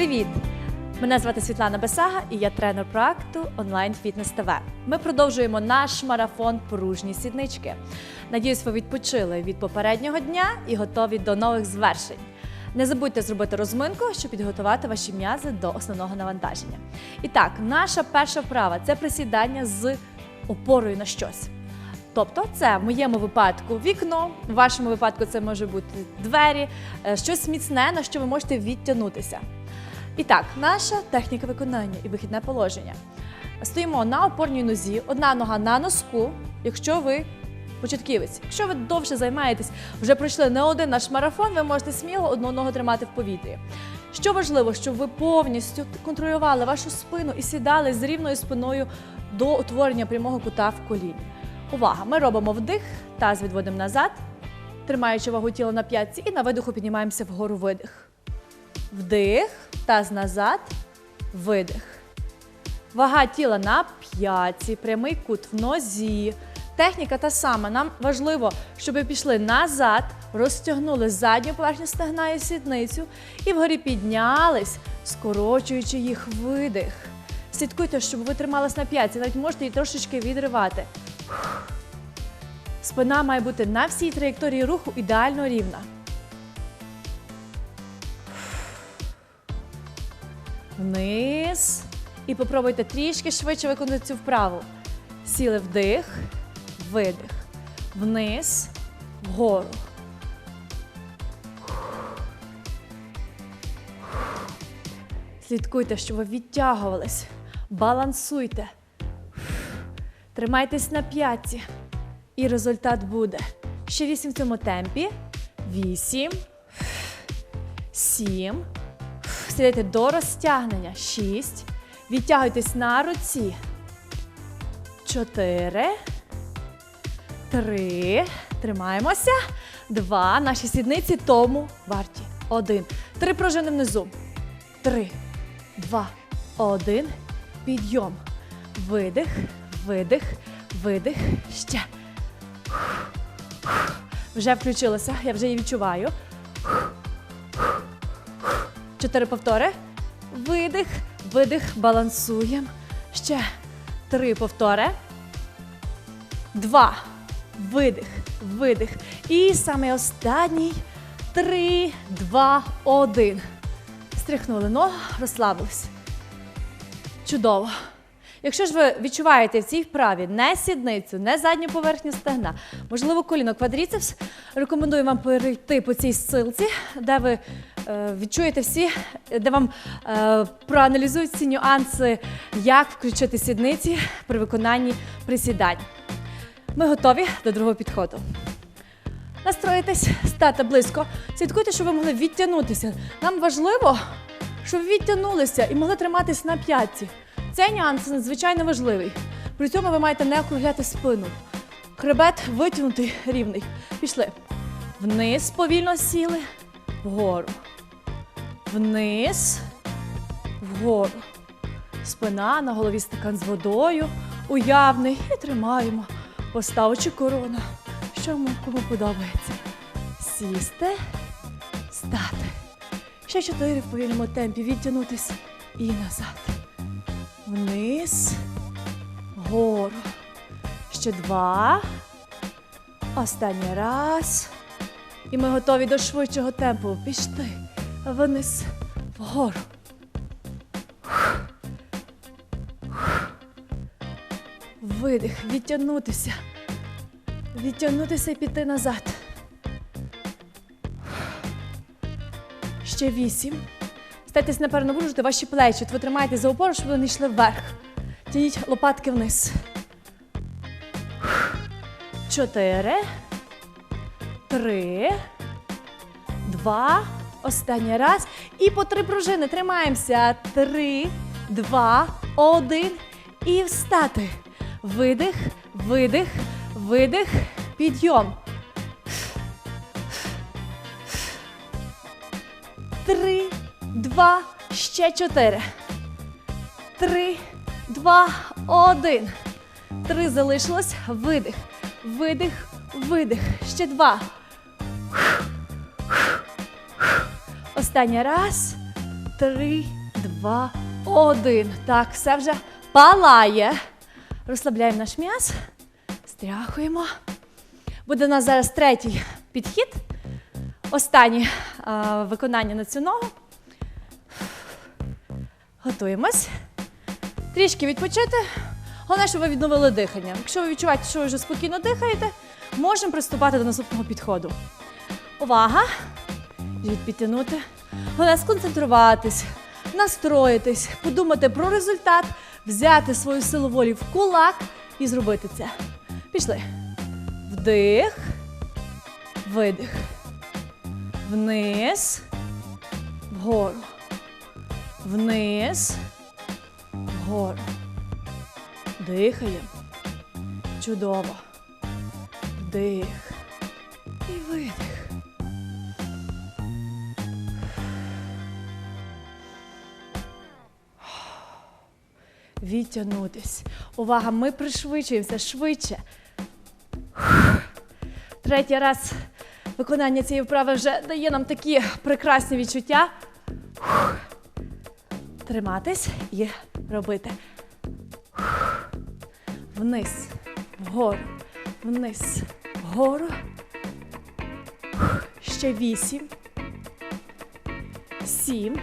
Привіт! Мене звати Світлана Бесага і я тренер проекту онлайн Фітнес ТВ. Ми продовжуємо наш марафон Поружні сіднички. Надіюсь, ви відпочили від попереднього дня і готові до нових звершень. Не забудьте зробити розминку, щоб підготувати ваші м'язи до основного навантаження. І так, наша перша вправа це присідання з опорою на щось. Тобто, це в моєму випадку вікно, в вашому випадку це може бути двері, е, щось міцне, на що ви можете відтягнутися. І так, наша техніка виконання і вихідне положення. Стоїмо на опорній нозі, одна нога на носку, якщо ви початківець. Якщо ви довше займаєтесь, вже пройшли не один наш марафон, ви можете сміло одну ногу тримати в повітрі. Що важливо, щоб ви повністю контролювали вашу спину і сідали з рівною спиною до утворення прямого кута в коліні. Увага! Ми робимо вдих, таз відводимо назад, тримаючи вагу тіла на п'ятці, і на видиху піднімаємося вгору видих. Вдих, таз назад, видих. Вага тіла на п'ятці, прямий кут в нозі. Техніка та сама. Нам важливо, щоб ви пішли назад, розтягнули задню поверхню стегна і сідницю і вгорі піднялись, скорочуючи їх видих. Слідкуйте, щоб ви тримались на п'ятці, навіть можете її трошечки відривати. Спина має бути на всій траєкторії руху ідеально рівна. Вниз. І попробуйте трішки швидше виконати цю вправу. Сіли вдих, видих. Вниз, вгору. Слідкуйте, щоб ви відтягувались. Балансуйте. Тримайтесь на п'ятці. І результат буде. Ще вісім в цьому темпі. Вісім. Сім. Сідайте до розтягнення. Шість. Відтягуйтесь на руці. Чотири. Три. Тримаємося. Два. Наші сідниці тому варті. Один. Три пружини внизу. Три. Два. Один. Підйом. Видих. Видих. Видих. Ще. Вже включилося. Я вже її відчуваю. Чотири повтори. Видих, видих, балансуємо. Ще три повтори. Два. Видих, видих. І саме останній. Три, два, один. Стряхнули ногу, розслабились. Чудово. Якщо ж ви відчуваєте в цій вправі не сідницю, не задню поверхню стегна, можливо, коліно квадріцепс, рекомендую вам перейти по цій ссилці, де ви відчуєте всі, де вам е, проаналізують ці нюанси, як включити сідниці при виконанні присідань. Ми готові до другого підходу. Настроїтесь, стати близько. Слідкуйте, щоб ви могли відтягнутися. Нам важливо, щоб ви відтягнулися і могли триматись на п'ятці. Цей нюанс надзвичайно важливий. При цьому ви маєте не округляти спину. Хребет витягнутий рівний. Пішли. Вниз повільно сіли, вгору. Вниз, вгору. Спина на голові стакан з водою. Уявний. І тримаємо. Поставочі корона. Що кому подобається? Сісти, стати. Ще чотири в повільному темпі. Відтягнутись і назад. Вниз, вгору. Ще два. Останній раз. І ми готові до швидшого темпу. Пішли. Вниз, вгору. Видих, відтягнутися. Відтягнутися і піти назад. Ще вісім. Стайтесь напружити ваші плечі. От ви тримаєте за опору, щоб вони йшли вверх. Тяніть лопатки вниз. Чотири. Три. Два. Останній раз. І по три пружини. Тримаємося. Три, два, один. І встати. Видих, видих, видих. Підйом. Три, два, ще чотири. Три, два, один. Три залишилось. Видих. Видих, видих. Ще два. Останній раз. три, два, один. Так, все вже палає. Розслабляємо наш м'яз. Стряхуємо. Буде у нас зараз третій підхід. Останнє а, виконання на цю ногу. Готуємось. Трішки відпочити. Головне, щоб ви відновили дихання. Якщо ви відчуваєте, що ви вже спокійно дихаєте, можемо приступати до наступного підходу. Увага! Живіт підтягнути. Головне сконцентруватись, настроїтись, подумати про результат, взяти свою силу волі в кулак і зробити це. Пішли. Вдих, видих. Вниз, вгору. Вниз, вгору. Дихаємо. Чудово. Вдих і видих. Відтягнутись. Увага, ми пришвидшуємося швидше. Третій раз виконання цієї вправи вже дає нам такі прекрасні відчуття. Триматись і робити. Вниз, вгору, вниз, вгору. Ще вісім. Сім.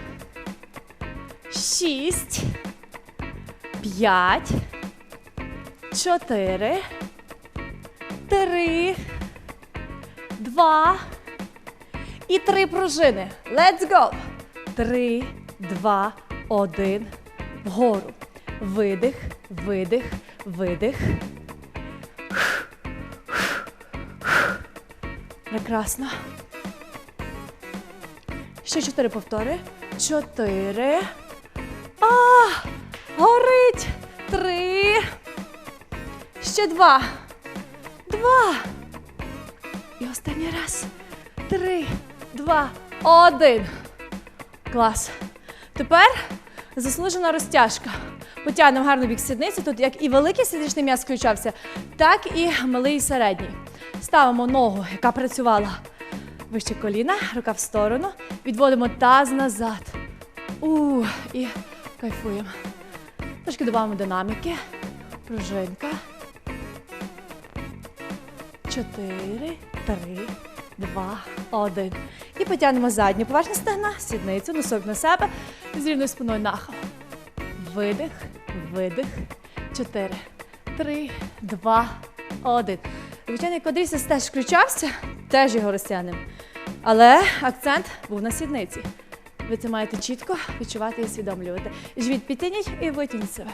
Шість. П'ять. Чотири. Три. Два. І три пружини. Let's go! Три, два, один. Вгору. Видих, видих, видих. Прекрасно. Ще чотири повтори. Чотири. Ще два. Два. І останній раз. Три, два, один. Клас. Тепер заслужена розтяжка. Потягнемо гарно бік сідниці. Тут як і великий сідничний м'яз включався, так і малий і середній. Ставимо ногу, яка працювала вище коліна, рука в сторону. Відводимо таз назад. У, і кайфуємо. Трошки додаємо динаміки. Пружинка. Чотири, три, два, один. І потягнемо задню поверхню стегна, сідницю, носок на себе з рівною спиною нахил. Видих, видих. Чотири, три, два, один. Звичайний квадрісис теж включався, теж його розтягнемо. Але акцент був на сідниці. Ви це маєте чітко відчувати і усвідомлювати. Живіт підтягніть і витягніть себе.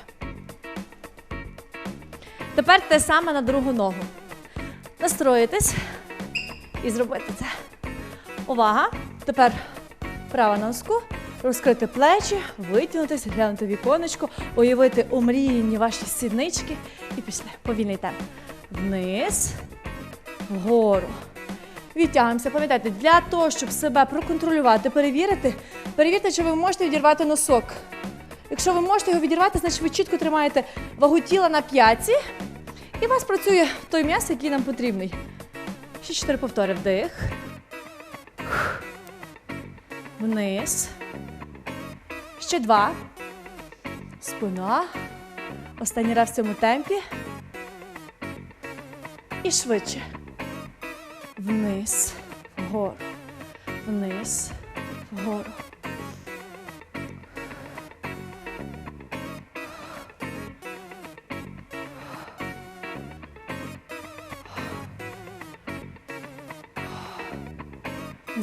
Тепер те саме на другу ногу. Настроїтись і зробити це. Увага! Тепер права носку, розкрити плечі, витягнутися, глянути віконечко, уявити омріяні ваші сіднички і пішли. Повільний темп. Вниз, вгору. Відтягуємося. Пам'ятайте, для того, щоб себе проконтролювати, перевірити, перевірте, чи ви можете відірвати носок. Якщо ви можете його відірвати, значить ви чітко тримаєте вагу тіла на п'ятці, і у вас працює той м'яс, який нам потрібний. Ще чотири повтори. Вдих. Вниз. Ще два. Спина. Останній раз в цьому темпі. І швидше. Вниз, вгору. Вниз, вгору.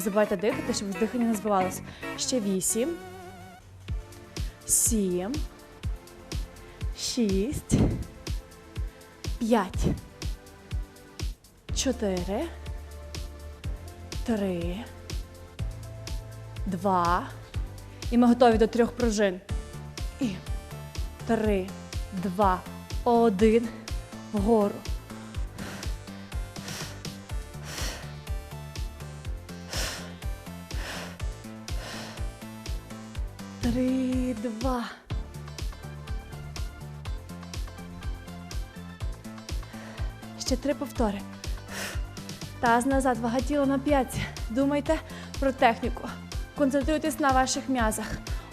Не забувайте дихати, щоб дихання не збивалося. Ще вісім. Сім. Шість. П'ять. Чотири. Три. Два. І ми готові до трьох пружин. І три, два, один. Вгору. Три повтори. Таз назад, вага тіла на п'ятці. Думайте про техніку. Концентруйтесь на ваших м'язах.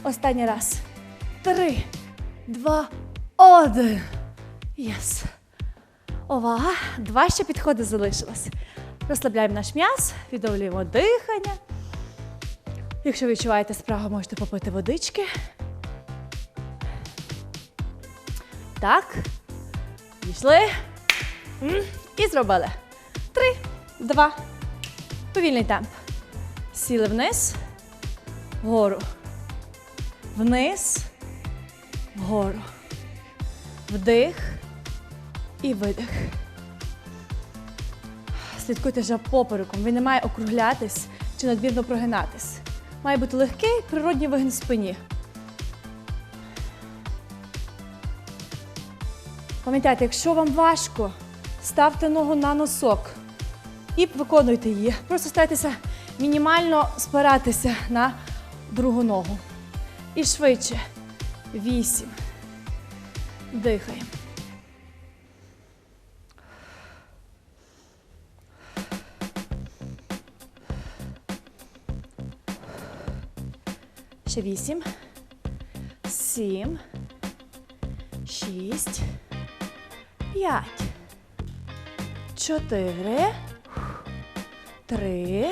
Останній раз. Три, два, один. Єс. Увага. Два ще підходи залишилось. Розслабляємо наш м'яз, відновлюємо дихання. Якщо відчуваєте спрагу, можете попити водички. Так. Пішли. І зробили. Три, два. Повільний темп. Сіли вниз, вгору. Вниз, вгору. Вдих і видих. Слідкуйте за попереком. Він не має округлятись чи надмірно прогинатись. Має бути легкий природній вигін в спині. Пам'ятайте, якщо вам важко, ставте ногу на носок і виконуйте її. Просто старайтеся мінімально спиратися на другу ногу. І швидше. Вісім. Дихаємо. Ще вісім. Сім. Шість. П'ять. Чотири. Три.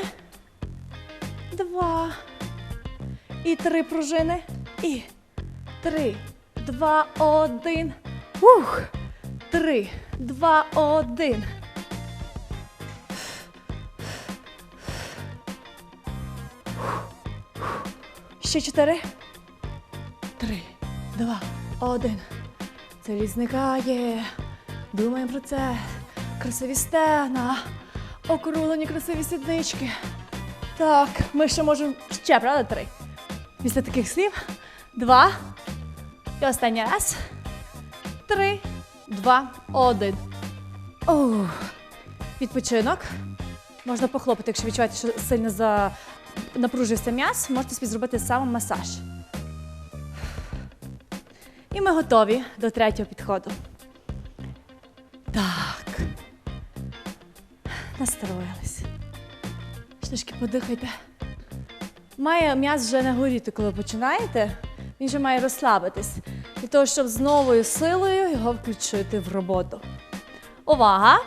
Два. І три пружини. І три, два, один. Ух! Три, два, один. Ще чотири. Три, два, один. Це зникає. Думаємо про це. Красиві стегна, округлені красиві сіднички. Так, ми ще можемо ще, правда, три. Після таких слів. Два. І останній раз. Три, два, один. Оу. Відпочинок. Можна похлопати, якщо відчуваєте, що сильно за... напружився м'яз, можете собі зробити самомасаж. І ми готові до третього підходу. Так. Настроїлись. Трішки подихайте. Має м'яз вже не горіти, коли починаєте. Він вже має розслабитись. Для того, щоб з новою силою його включити в роботу. Увага!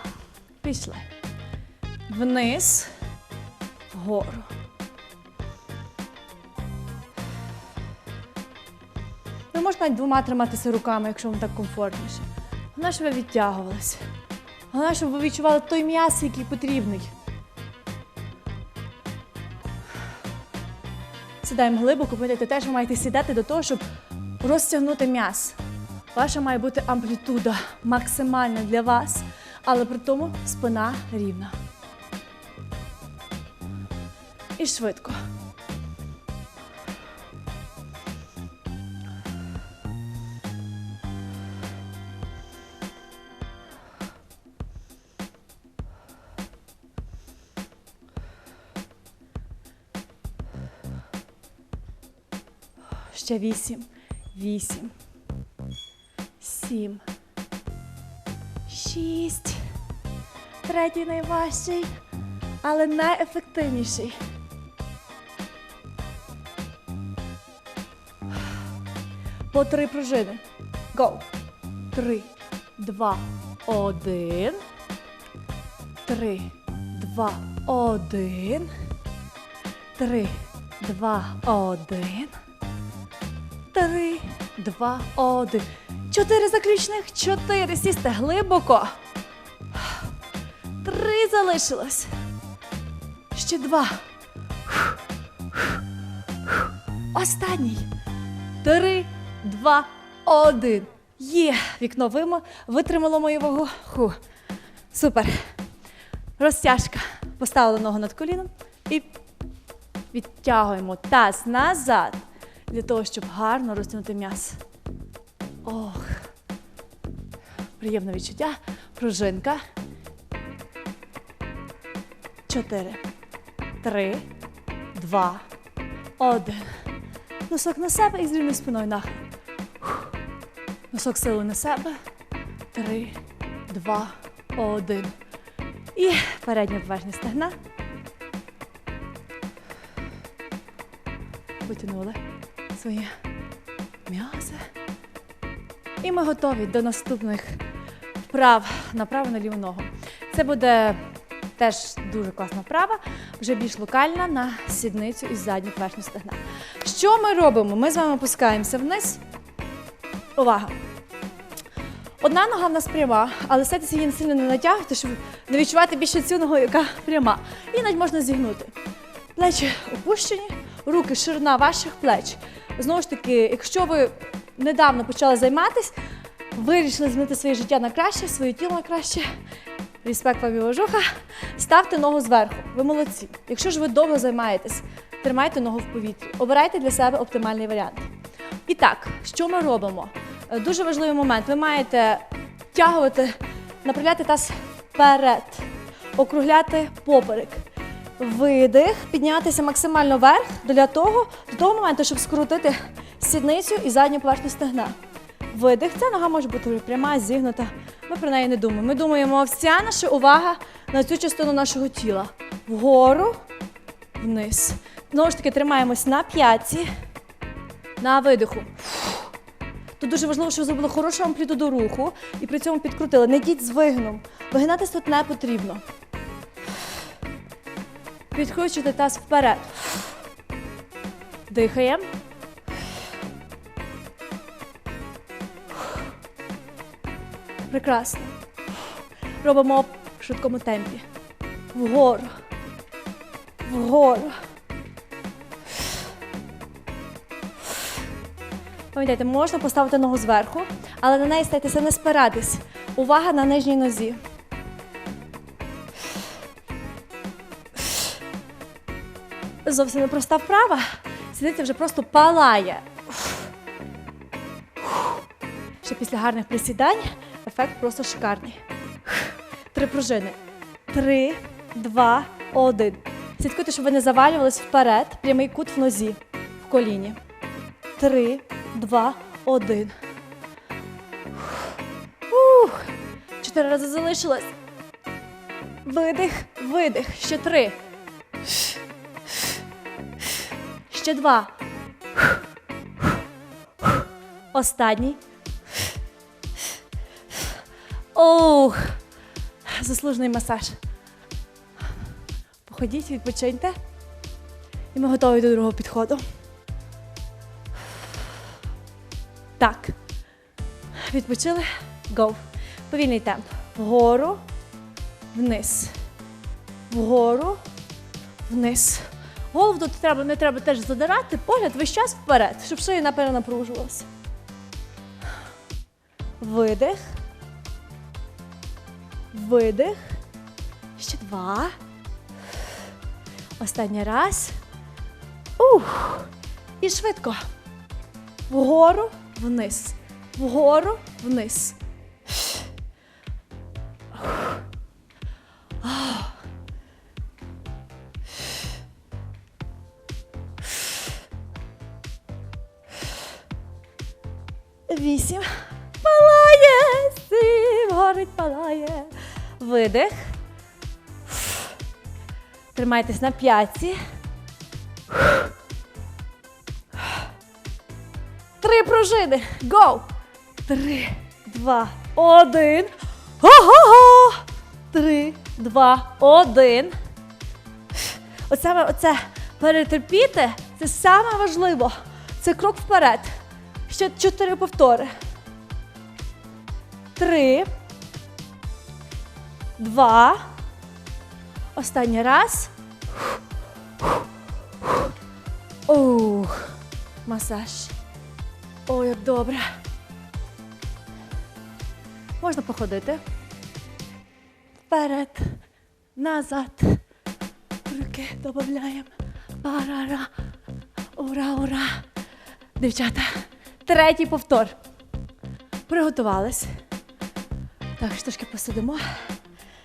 Пішли. Вниз, вгору. Ви можете навіть двома триматися руками, якщо вам так комфортніше. Головне, щоб ви відтягувалися. Головне, щоб ви відчували той м'яз, який потрібний. Сідаємо глибоко, пам'ятайте, теж ви маєте сідати до того, щоб розтягнути м'яз. Ваша має бути амплітуда максимальна для вас, але при тому спина рівна. І швидко. Ще вісім, вісім, сім, шість. Третій найважчий, але найефективніший. По три пружини. Go. Три, два, один. Три, два, один. Три, два, один. Два, один. Чотири заключних. Чотири. Сісти глибоко. Три залишилось. Ще два. Останній. Три, два, один. Є. Вікно вимо. Витримало мою вагу. Ху. Супер. Розтяжка. Поставили ногу над коліном і відтягуємо таз назад для того, щоб гарно розтягнути м'яз. Ох. Приємне відчуття. Пружинка. Чотири. Три. Два. Один. Носок на себе і з спиною нахил. Носок сили на себе. Три, два, один. І передня поверхня стегна. Потягнули. Свої м'язи. І ми готові до наступних вправ на праву на ліву ногу. Це буде теж дуже класна вправа, вже більш локальна на сідницю і задню верхню стегна. Що ми робимо? Ми з вами опускаємося вниз. Увага! Одна нога в нас пряма, але старайтеся її сильно не натягувати, щоб не відчувати більше цю ногу, яка пряма. І навіть можна зігнути. Плечі опущені, руки ширина ваших плеч. Знову ж таки, якщо ви недавно почали займатися, вирішили змінити своє життя на краще, своє тіло на краще. Респект вам і уважуха. Ставте ногу зверху. Ви молодці. Якщо ж ви довго займаєтесь, тримайте ногу в повітрі. Обирайте для себе оптимальний варіант. І так, що ми робимо? Е, Дуже важливий момент. Ви маєте тягувати, направляти таз вперед, округляти поперек. Видих, піднятися максимально вверх для того, до того моменту, щоб скрутити сідницю і задню поверхню стегна. Видих, ця нога може бути пряма, зігнута. Ми про неї не думаємо. Ми думаємо, вся наша увага на цю частину нашого тіла. Вгору, вниз. Знову ж таки, тримаємось на п'ятці, на видиху. Тут дуже важливо, щоб зробили хорошу амплітуду руху і при цьому підкрутили. Не йдіть з вигином. Вигинатись тут не потрібно. Підкручуйте таз вперед. Дихаємо. Прекрасно. Робимо в швидкому темпі. Вгору. Вгору. Пам'ятайте, можна поставити ногу зверху, але на неї старайтеся не спиратись. Увага на нижній нозі. Зовсім непроста вправа. Сидиться вже просто палає. Ще після гарних присідань ефект просто шикарний. Три пружини. Три, два, один. Слідкуйте, щоб ви не завалювались вперед. Прямий кут в нозі, в коліні. Три, два, один. Ух. Чотири рази залишилось. Видих, видих. Ще три. Ще два. Останній. Ох, заслужений масаж. Походіть, відпочиньте. І ми готові до другого підходу. Так. Відпочили. Go. Повільний темп. Вгору, вниз. Вгору, вниз. Голову тут треба, не треба теж задирати, погляд весь час вперед, щоб шия не перенапружувалася. Видих. Видих. Ще два. Останній раз. Ух. І швидко. Вгору, вниз. Вгору, вниз. Вісім. Палає, сім, горить, палає. Видих. Тримайтесь на п'ятці. Три пружини. Гоу! Три, два, один. Ого-го! Три, два, один. От оце перетерпіти це саме важливо. Це крок вперед. Ще чотири повтори. Три. Два. Останній раз. Ух. Масаж. О, як добре. Можна походити. Вперед, назад. Руки додаємо. Парара. Ура, ура. Дівчата, третій повтор. Приготувались. Так, трошки посидимо.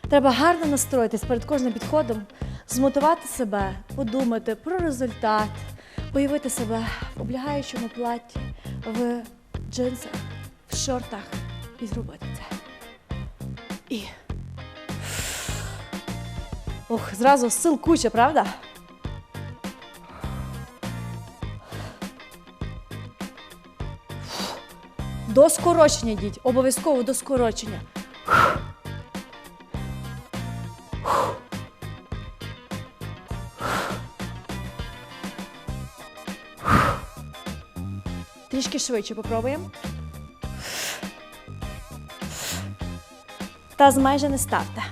Треба гарно настроїтись перед кожним підходом, змотивувати себе, подумати про результат, уявити себе в облягаючому платі, в джинсах, в шортах і зробити це. І. Ох, зразу сил куча, правда? До скорочення йдіть. Обов'язково до скорочення. Трішки швидше попробуємо. Таз майже не ставте.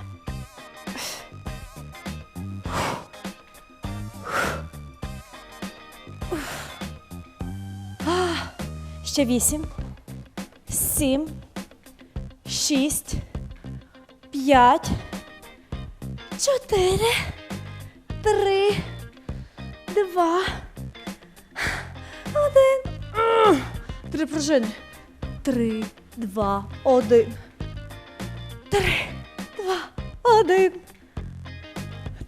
Ще вісім, сім, шість, п'ять, чотири, три, два, один. Три пружини. Три, два, один. Три, два, один.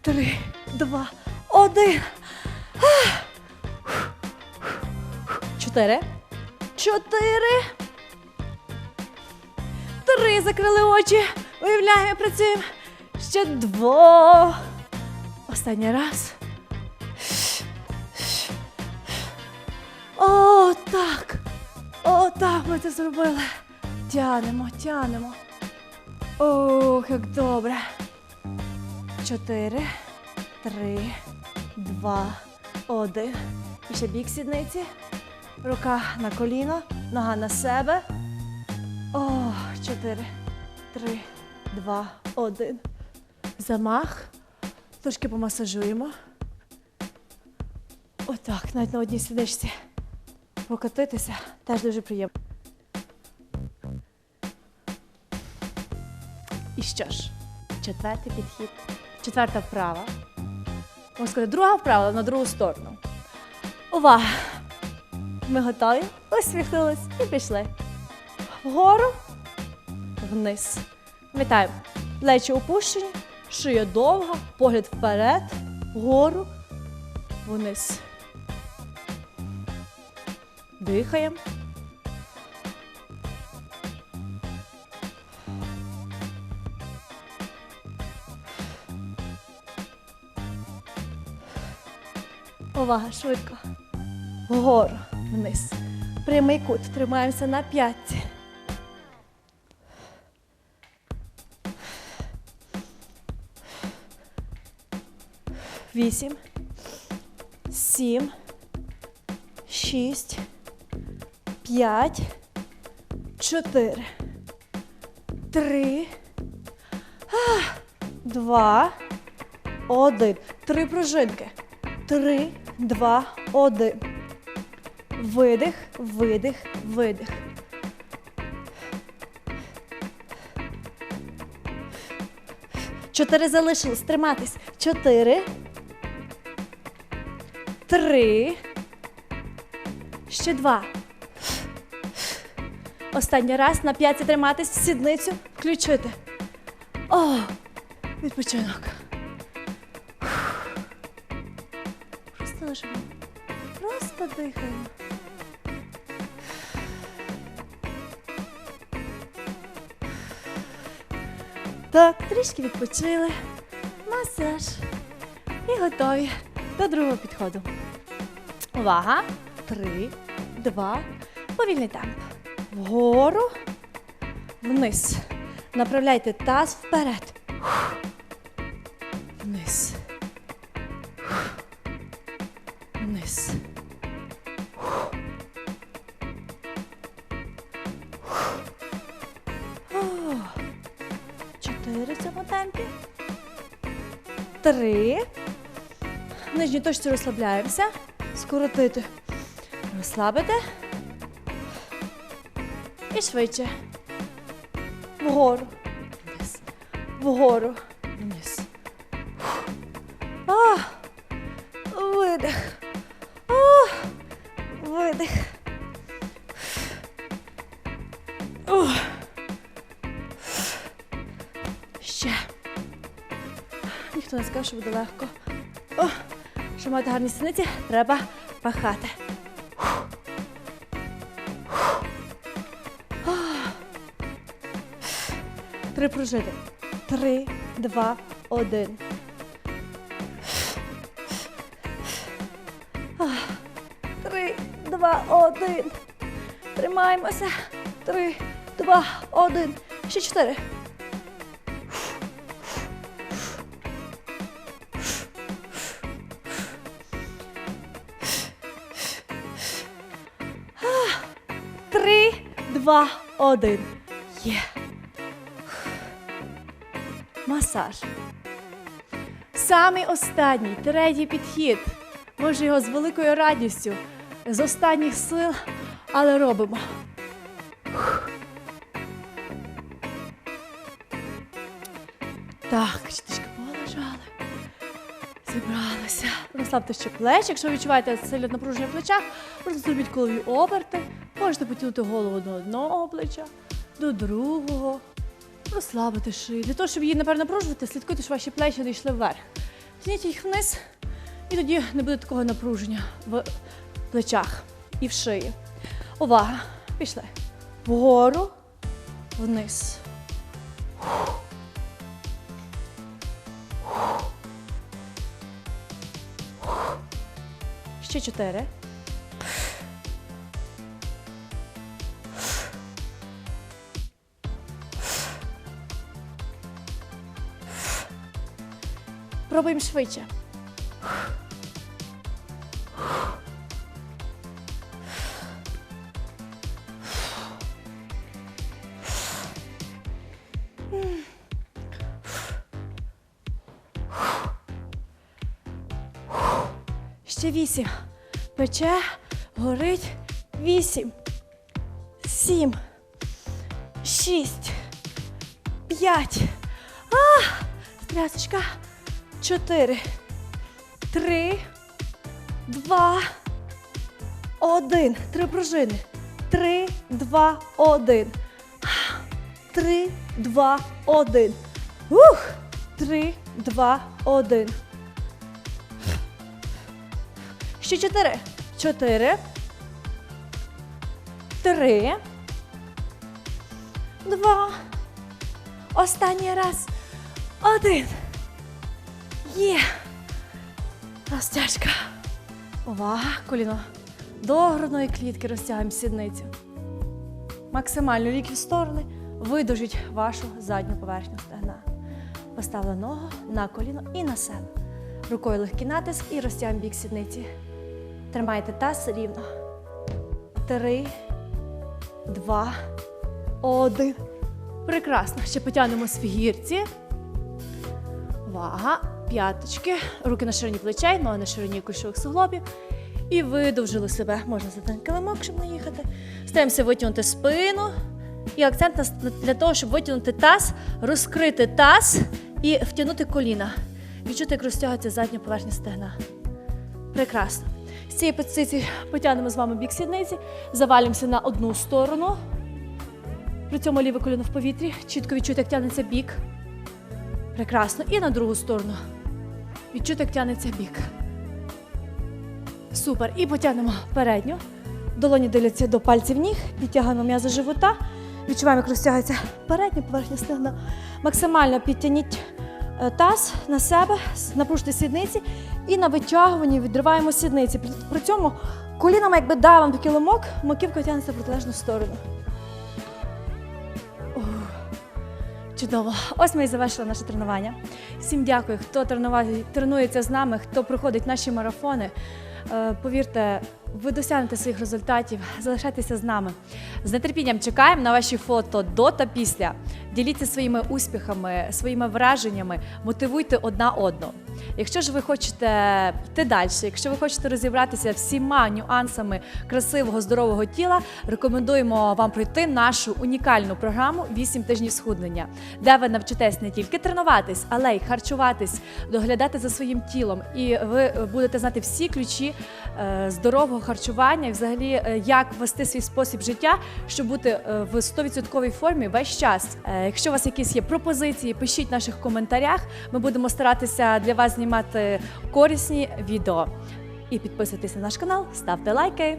Три, два, один. Чотири. Чотири. Три закрили очі. Уявляємо, працюємо. Ще два. Останній раз. О, так. О, так ми це зробили. Тянемо, тянемо. Ох, як добре. Чотири, три, два, один. І ще бік сідниці. Рука на коліно, нога на себе. О, чотири, три, два, один. Замах. Трошки помасажуємо. Отак, навіть на одній сидичці. Покотитися теж дуже приємно. І що ж, четвертий підхід. Четверта вправа. Можна сказати, друга вправа на другу сторону. Увага! Ми готові? Усміхнулись і пішли. Вгору, вниз. Вітаємо. Плечі опущені, шия довга, погляд вперед, вгору, вниз. Дихаємо. Увага, швидко. Вгору, вниз. Прямий кут. Тримаємося на п'ятці. Вісім. Сім. Шість. П'ять. Чотири. Три. Два. Один. Три пружинки. Три, два, один. Видих, видих, видих. Чотири залишилось. Триматись. Чотири. Три. Ще два. Останній раз на п'ятці триматись, сідницю включити. О, відпочинок. Просто лежимо. Просто дихаємо. Так, трішки відпочили. Масаж. І готові до другого підходу. Увага! Три, два, повільний темп. Вгору, вниз. Направляйте таз вперед. Вниз. Вниз. Чотири в цьому темпі. Три. Нижній точці розслабляємося. Скоротити. Розслабити. І швидше. Вгору. Вниз. Вгору. Вниз. А, видих. А, видих. Ух. Ще. Ніхто не скаже, що буде легко. Щоб гарні синиці, треба пахати. Три пружини. Три, два, один. Три, два, один. Тримаємося. три, два, один. Ще чотири. Два, один. Є. Масаж. Самий останній, третій підхід. Може його з великою радістю, з останніх сил, але робимо. Так, чіточки полежали. Зібралися. Розслабте ще плечі. Якщо відчуваєте сильне напруження в плечах, просто зробіть колові оберти. Можете потягнути голову до одного плеча, до другого. Розслабити шию. Для того, щоб її не перенапружувати, слідкуйте, щоб ваші плечі не йшли вверх. Тяніть їх вниз, і тоді не буде такого напруження в плечах і в шиї. Увага! Пішли. Вгору, вниз. Ще чотири. Пробуємо швидше. Ще вісім. Пече, горить. Вісім. Сім. Шість. П'ять. А! Стрясочка. Чотири. Три. Два. Один. Три пружини. Три, два, один. Три, два, один. Ух! Три, два, один. Ще чотири. Чотири. Три. Два. Останній раз. Один. Є. Розтяжка. Увага, коліно. До грудної клітки розтягаємо сідницю. Максимально ліки в сторони. Видужіть вашу задню поверхню стегна. Поставили ногу на коліно і на себе. Рукою легкий натиск і розтягуємо бік сідниці. Тримайте таз рівно. Три, два, один. Прекрасно. Ще потягнемо з фігірці. Вага, п'яточки, руки на ширині плечей, ноги на ширині кульшових суглобів. І видовжили себе. Можна за ten килимок, щоб не їхати. Стараємося витягнути спину. І акцент для того, щоб витягнути таз, розкрити таз і втягнути коліна. Відчути, як розтягується задня поверхня стегна. Прекрасно. З цієї позиції потягнемо з вами бік сідниці, завалимося на одну сторону. При цьому ліве коліно в повітрі. Чітко відчути, як тягнеться бік. Прекрасно. І на другу сторону. Відчути, як тягнеться бік. Супер. І потягнемо передню. Долоні дивляться до пальців ніг, підтягуємо м'язи живота. Відчуваємо, як розтягується передня поверхня стегна. Максимально підтягніть е, таз на себе, напружте сідниці і на витягуванні відриваємо сідниці. При, цьому коліном якби давимо в килимок, маківка тягнеться в протилежну сторону. Чудово. Ось ми і завершили наше тренування. Всім дякую, хто тренується з нами, хто проходить наші марафони. Е, Повірте, ви досягнете своїх результатів. Залишайтеся з нами. З нетерпінням чекаємо на ваші фото до та після. Діліться своїми успіхами, своїми враженнями, мотивуйте одна одну. Якщо ж ви хочете йти далі, якщо ви хочете розібратися всіма нюансами красивого здорового тіла, рекомендуємо вам пройти нашу унікальну програму «8 тижнів схуднення, де ви навчитесь не тільки тренуватись, але й харчуватись, доглядати за своїм тілом. І ви будете знати всі ключі здорового харчування, і взагалі е, як вести свій спосіб життя, щоб бути е, в 100% формі весь час. Е, Якщо у вас якісь є пропозиції, пишіть в наших коментарях. Ми будемо старатися для вас знімати корисні відео. І підписуйтесь на наш канал, ставте лайки.